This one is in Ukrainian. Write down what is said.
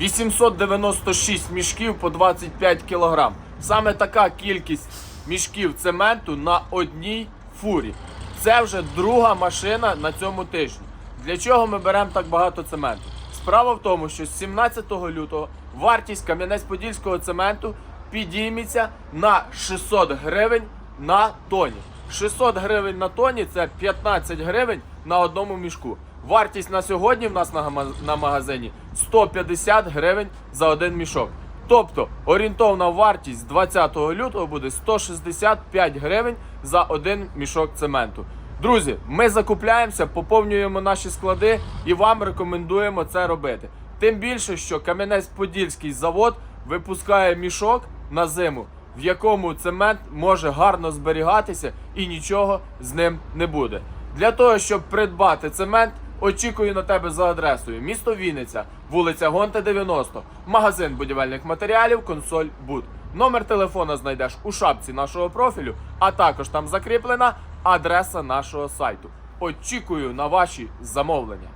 896 мішків по 25 кг. Саме така кількість мішків цементу на одній фурі. Це вже друга машина на цьому тижні. Для чого ми беремо так багато цементу? Справа в тому, що з 17 лютого вартість Кам'янець-Подільського цементу підійметься на 600 гривень на тоні. 600 гривень на тоні це 15 гривень на одному мішку. Вартість на сьогодні в нас на магазині 150 гривень за один мішок. Тобто орієнтовна вартість 20 лютого буде 165 гривень за один мішок цементу. Друзі, ми закупляємося, поповнюємо наші склади і вам рекомендуємо це робити. Тим більше, що Кам'янець-Подільський завод випускає мішок на зиму, в якому цемент може гарно зберігатися і нічого з ним не буде. Для того, щоб придбати цемент, очікую на тебе за адресою місто Вінниця, вулиця Гонта 90, магазин будівельних матеріалів, консоль Буд. Номер телефона знайдеш у шапці нашого профілю, а також там закріплена адреса нашого сайту. Очікую на ваші замовлення.